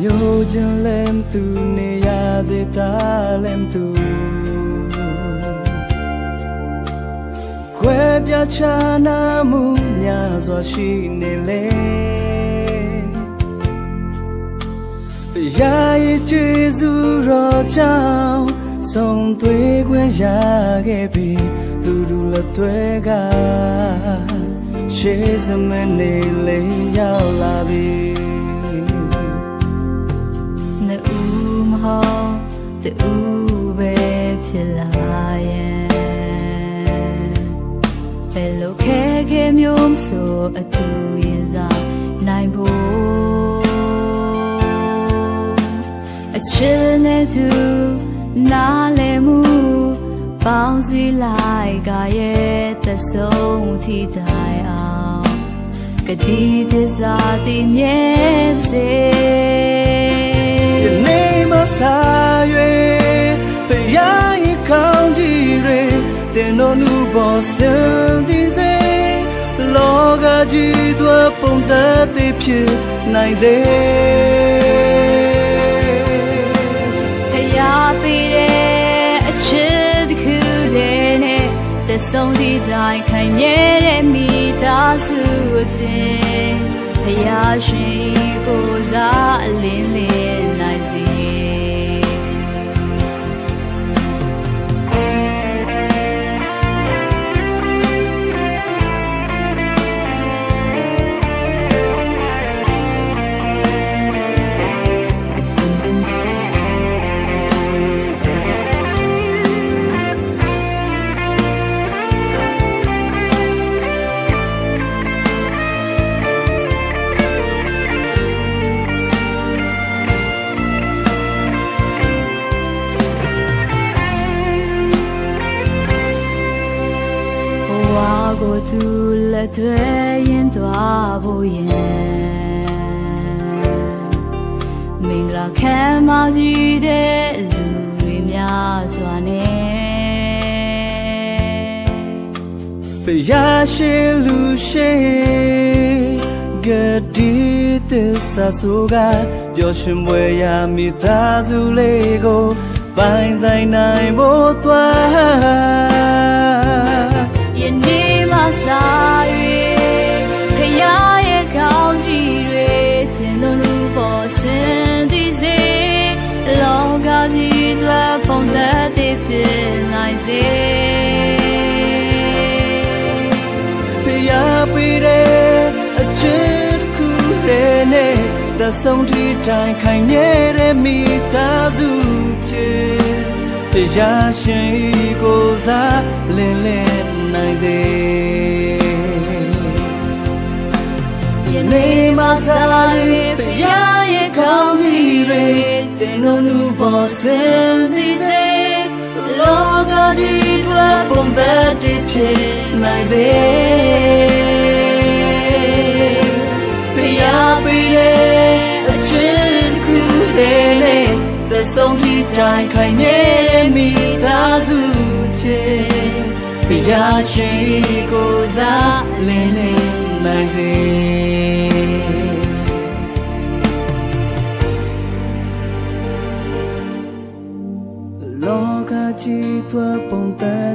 ခြင်းလည်းသူနေရတဲ့တာလည်းသူခွဲပြချာနာမှုများစွာရှိနေလေရာရည်ကျေးဇူးတော်ကြောင့်ဆုံးသွေးခွင့်ရခဲ့ပြီသူတို့လက်တွေကရှေးစမနေလေးရောက်လာပြီ ဟုတ်တူပဲဖြစ်လာရဲ့ဘယ်လိုခဲခဲမျိုးမဆိုအတူရင်စားနိုင်ဖို့အချစ်နဲ့သူနားလည်မှုပေါင်းစည်းလိုက်ကရဲ့သက်ဆုံးထိတိုင်အောင်ကတိသစ္စာတည်မြဲစေ နူပေါ်စံဒီစေလောကကြီးသွပုံသက်သည်ဖြစ်နိုင်စေဖရာပေးတဲ့အချစ်တစ်ခုတည်းနဲ့သက်ဆုံးဒီတိုင်းခိုင်မြဲတဲ့မိသားစုအဖြစ်ဖရာရှင်ကိုယ်စားအလင်းလေးနိုင်စေ သူလက်တွဲရင်သွားဖို့ရင်မင်္ဂလာခံမကြီးတဲ့လူတွေများစွာနဲ့ဖယားရှင်လူရှင်ဂတိသစ္စာဆိုကပျော်ရွှင်ပွဲရမိသားစုလေးကိုပိုင်ဆိုင်နိုင်ဖို့သွား ဖြစ်နိုင်စေဖယားပေးတဲ့အချစ်တစ်ခုတည်းနဲ့သဆုံးထိတိုင်းခိုင်မြဲတဲ့မိသားစုဖြစ်ဖယားရှင်ဤကိုယ်စားလင်းလင်းနိုင်စေယနေ့မှစ၍ဖရာရဲ့ကောင်းကြီးတွေခြင်းတော်လူ က်ပုံသက်သည်ဖြစ်နိုင်စေဖယားပေးတဲ့အချစ်တစ်ခုတည်းနဲ့သဆုံးထိတိုင်းခိုင်မြဲတဲ့မိသားစုဖြစ်ဖယားရှင်ဤကိုယ်စားလင်းလင်းနိုင်စေ လောကကြီးသွပုံသက်